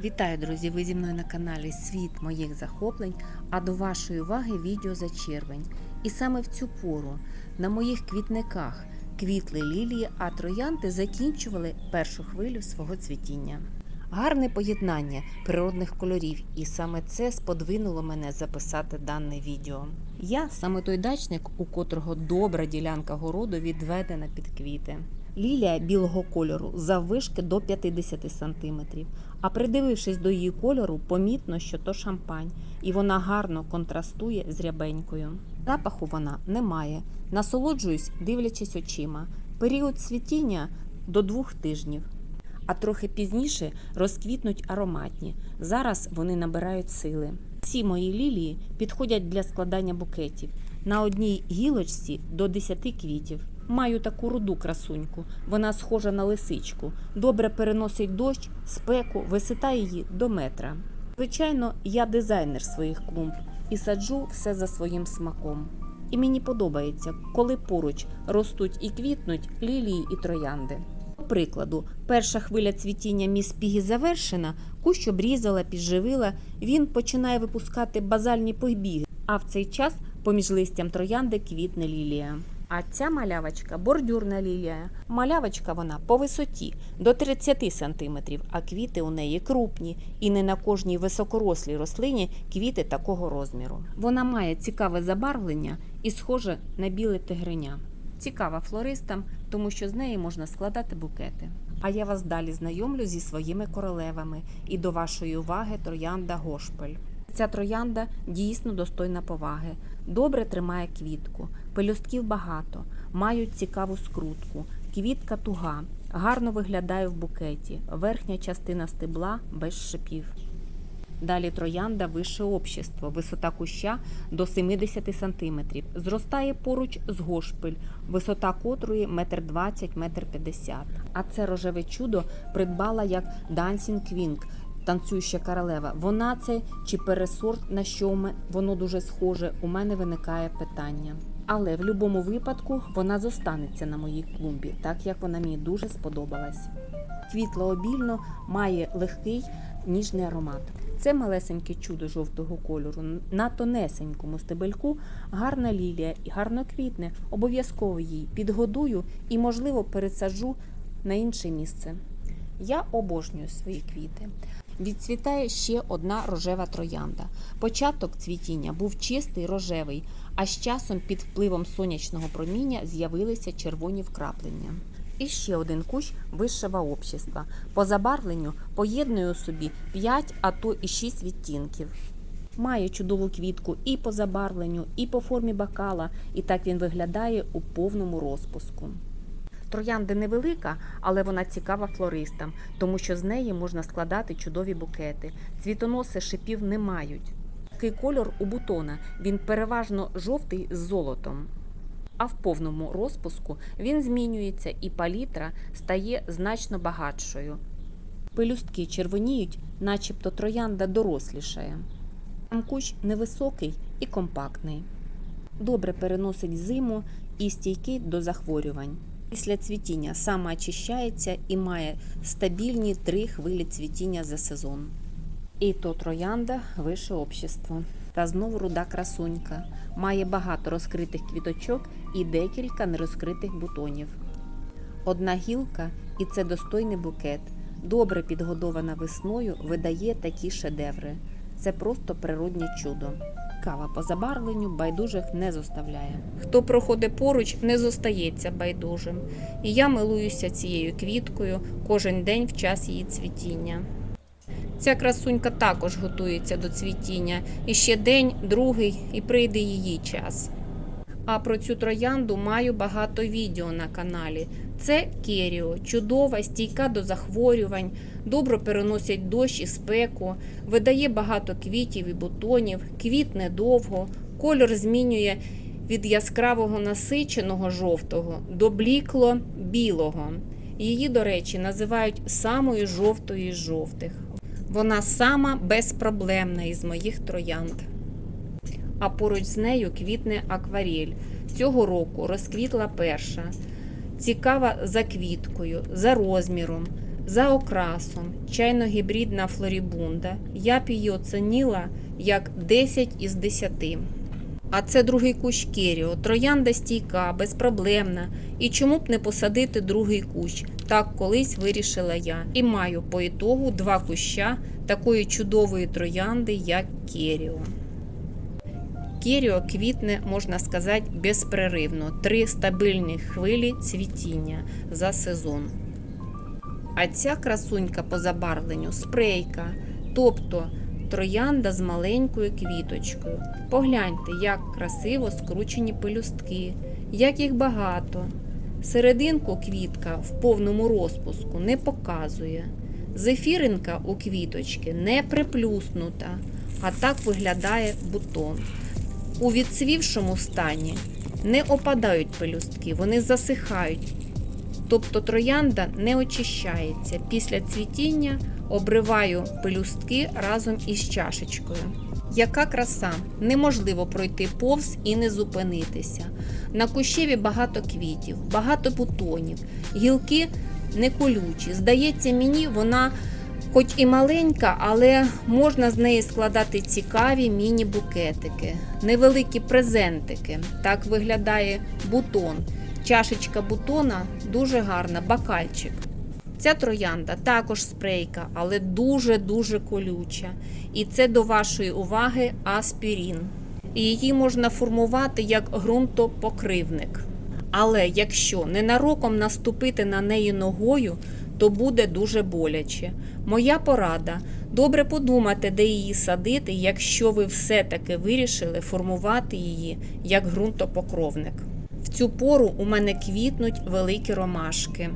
Вітаю, друзі! Ви зі мною на каналі Світ моїх захоплень, а до вашої уваги відео за червень. І саме в цю пору на моїх квітниках квітли лілії, а троянди закінчували першу хвилю свого цвітіння. Гарне поєднання природних кольорів, і саме це сподвинуло мене записати дане відео. Я саме той дачник, у котрого добра ділянка городу відведена під квіти. Лілія білого кольору заввишки до 50 см, а придивившись до її кольору, помітно, що то шампань, і вона гарно контрастує з рябенькою. Запаху вона не має. Насолоджуюсь, дивлячись очима. Період цвітіння до двох тижнів. А трохи пізніше розквітнуть ароматні. Зараз вони набирають сили. Всі мої лілії підходять для складання букетів. На одній гілочці до 10 квітів. Маю таку руду красуньку. Вона схожа на лисичку. Добре переносить дощ, спеку, висота її до метра. Звичайно, я дизайнер своїх клумб і саджу все за своїм смаком. І мені подобається, коли поруч ростуть і квітнуть лілії і троянди. До прикладу, перша хвиля цвітіння міс Пігі завершена, кущ обрізала, підживила, він починає випускати базальні побіги, а в цей час поміж листям троянди квітне лілія. А ця малявочка бордюрна лілія. Малявочка вона по висоті до 30 см, а квіти у неї крупні, і не на кожній високорослій рослині квіти такого розміру. Вона має цікаве забарвлення і схоже на біле тигриня. Цікава флористам, тому що з неї можна складати букети. А я вас далі знайомлю зі своїми королевами і до вашої уваги троянда Гошпель. Ця троянда дійсно достойна поваги, добре тримає квітку, пелюстків багато, мають цікаву скрутку, квітка туга, гарно виглядає в букеті, верхня частина стебла без шипів. Далі троянда вище общество, висота куща до 70 см. Зростає поруч з гошпель, висота котрої 1,20 метр 50 А це рожеве чудо придбала як Dancing Queen, танцююча королева. Вона це чи пересорт, на що воно дуже схоже, у мене виникає питання. Але в будь-якому випадку вона зостанеться на моїй клумбі, так як вона мені дуже сподобалась. Квітла обільно має легкий ніжний аромат. Це малесеньке чудо жовтого кольору. На тонесенькому стебельку гарна лілія і гарно квітне. Обов'язково її підгодую і, можливо, пересаджу на інше місце. Я обожнюю свої квіти. Відцвітає ще одна рожева троянда. Початок цвітіння був чистий рожевий, а з часом під впливом сонячного проміння з'явилися червоні вкраплення. І ще один кущ вищого общества. По забарвленню поєднує у собі 5, а то і 6 відтінків. Має чудову квітку і по забарвленню, і по формі бокала, і так він виглядає у повному розпуску. Троянда невелика, але вона цікава флористам, тому що з неї можна складати чудові букети. Цвітоноси шипів не мають. Такий кольор у бутона, він переважно жовтий з золотом. А в повному розпуску він змінюється і палітра стає значно багатшою. Пелюстки червоніють, начебто троянда дорослішає. Сам кущ невисокий і компактний. Добре переносить зиму і стійкий до захворювань. Після цвітіння саме очищається і має стабільні три хвилі цвітіння за сезон. І то троянда вище общество. Та знову руда красунька. Має багато розкритих квіточок і декілька нерозкритих бутонів. Одна гілка, і це достойний букет. Добре підгодована весною, видає такі шедеври. Це просто природнє чудо. Кава по забарвленню байдужих не зоставляє. Хто проходить поруч, не зостається байдужим. І я милуюся цією квіткою кожен день в час її цвітіння. Ця красунька також готується до цвітіння. І ще день, другий, і прийде її час. А про цю троянду маю багато відео на каналі. Це Керіо, чудова, стійка до захворювань, добре переносять дощ і спеку, видає багато квітів і бутонів, квітне довго, кольор змінює від яскравого насиченого жовтого до блікло білого. Її, до речі, називають самою жовтою з жовтих. Вона сама безпроблемна із моїх троянд а поруч з нею квітне акварель. Цього року розквітла перша. Цікава за квіткою, за розміром. За окрасом чайно-гібридна флорібунда. Я б її оцінила як 10 із 10. А це другий кущ Керіо. Троянда стійка, безпроблемна. І чому б не посадити другий кущ? Так колись вирішила я. І маю по ітогу два куща такої чудової троянди, як Керіо. Керіо квітне, можна сказати, безперервно. Три стабільні хвилі цвітіння за сезон. А ця красунька по забарвленню спрейка, тобто троянда з маленькою квіточкою. Погляньте, як красиво скручені пелюстки, як їх багато. Серединку квітка в повному розпуску не показує. Зефіринка у квіточки не приплюснута, а так виглядає бутон. У відцвівшому стані не опадають пелюстки, вони засихають. Тобто троянда не очищається. Після цвітіння обриваю пелюстки разом із чашечкою. Яка краса! Неможливо пройти повз і не зупинитися. На кущеві багато квітів, багато бутонів, гілки не колючі. Здається, мені вона хоч і маленька, але можна з неї складати цікаві міні-букетики, невеликі презентики. Так виглядає бутон. Чашечка бутона дуже гарна, бакальчик. Ця троянда також спрейка, але дуже-дуже колюча. І це до вашої уваги аспірін. І її можна формувати як ґрунтопокривник. Але якщо ненароком наступити на неї ногою, то буде дуже боляче. Моя порада добре подумати, де її садити, якщо ви все-таки вирішили формувати її як ґрунтопокровник. В цю пору у мене квітнуть великі ромашки.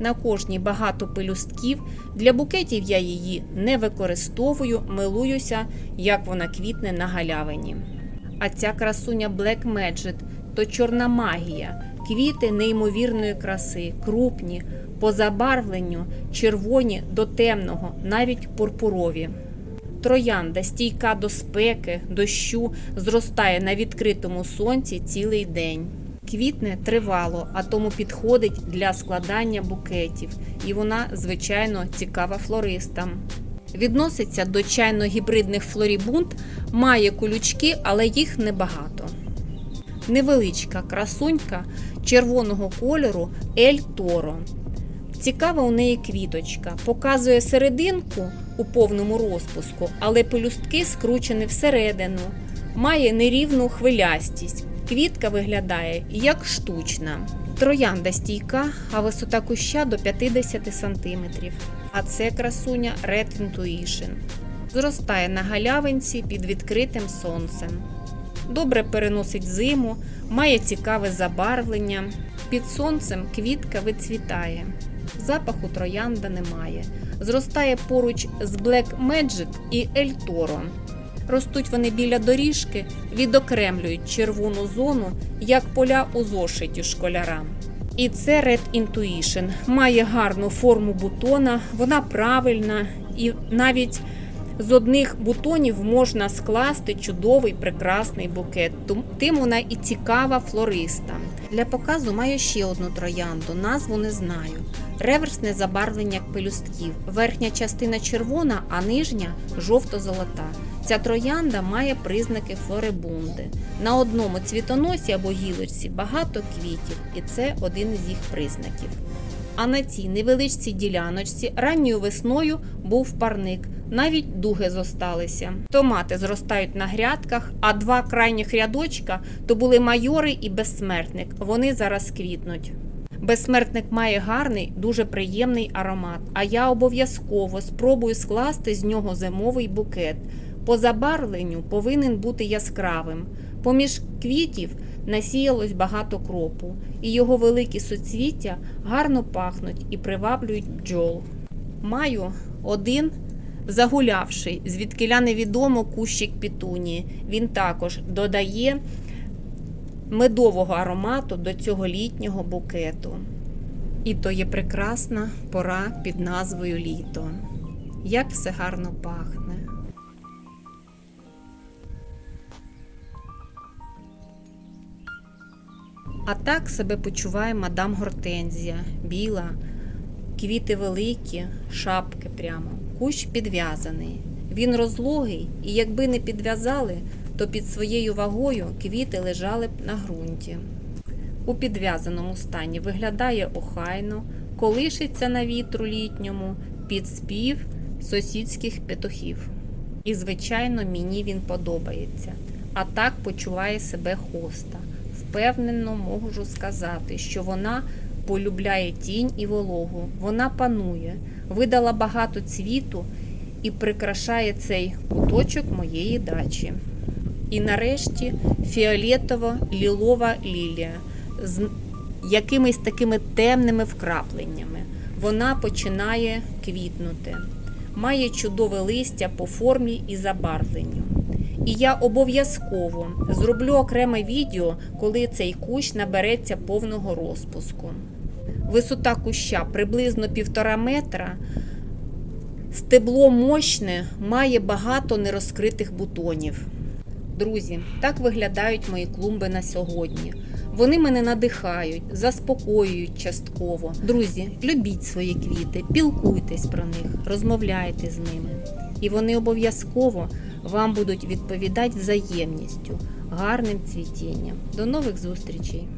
На кожній багато пелюстків. Для букетів я її не використовую, милуюся, як вона квітне на галявині. А ця красуня Black Magic то чорна магія, квіти неймовірної краси, крупні, по забарвленню, червоні до темного, навіть пурпурові. Троянда стійка до спеки, дощу, зростає на відкритому сонці цілий день. Квітне тривало, а тому підходить для складання букетів, і вона, звичайно, цікава флористам. Відноситься до чайно-гібридних флорібунд, має колючки, але їх небагато. Невеличка красунька червоного кольору Ель Торо. Цікава у неї квіточка. Показує серединку у повному розпуску, але пелюстки скручені всередину. Має нерівну хвилястість. Квітка виглядає як штучна. Троянда стійка, а висота куща до 50 см. А це красуня Red Intuition. Зростає на галявинці під відкритим сонцем. Добре переносить зиму, має цікаве забарвлення. Під сонцем квітка вицвітає. Запаху троянда немає. Зростає поруч з Black Magic і El Toro. Ростуть вони біля доріжки, відокремлюють червону зону, як поля у зошиті школярам. І це Red Intuition. Має гарну форму бутона, вона правильна і навіть з одних бутонів можна скласти чудовий прекрасний букет. Тим вона і цікава флористам. Для показу маю ще одну троянду, назву не знаю. Реверсне забарвлення пелюстків. Верхня частина червона, а нижня жовто-золота. Ця троянда має признаки флорибунди. На одному цвітоносі або гілочці багато квітів, і це один із їх признаків. А на цій невеличкій діляночці ранньою весною був парник. Навіть дуги зосталися. Томати зростають на грядках, а два крайніх рядочка то були майори і безсмертник. Вони зараз квітнуть. Безсмертник має гарний, дуже приємний аромат, а я обов'язково спробую скласти з нього зимовий букет. По забарвленню повинен бути яскравим. Поміж квітів насіялось багато кропу, і його великі суцвіття гарно пахнуть і приваблюють бджол. Маю один загулявший, звідкиля невідомо кущик пітунії. Він також додає медового аромату до цього літнього букету. І то є прекрасна пора під назвою літо. Як все гарно пахне. А так себе почуває мадам Гортензія, біла, Квіти великі, шапки прямо. Кущ підв'язаний. Він розлогий, і якби не підв'язали, то під своєю вагою квіти лежали б на ґрунті. У підв'язаному стані виглядає охайно, колишиться на вітру літньому під спів сусідських петухів. І, звичайно, мені він подобається. А так почуває себе хоста. Впевнено можу сказати, що вона полюбляє тінь і вологу. Вона панує, видала багато цвіту і прикрашає цей куточок моєї дачі. І нарешті фіолетово-лілова лілія з якимись такими темними вкрапленнями. Вона починає квітнути, має чудове листя по формі і забарвленню. І я обов'язково зроблю окреме відео, коли цей кущ набереться повного розпуску. Висота куща приблизно півтора метра. Стебло мощне, має багато нерозкритих бутонів. Друзі, так виглядають мої клумби на сьогодні. Вони мене надихають, заспокоюють частково. Друзі, любіть свої квіти, пілкуйтесь про них, розмовляйте з ними. І вони обов'язково вам будуть відповідати взаємністю, гарним цвітінням. До нових зустрічей!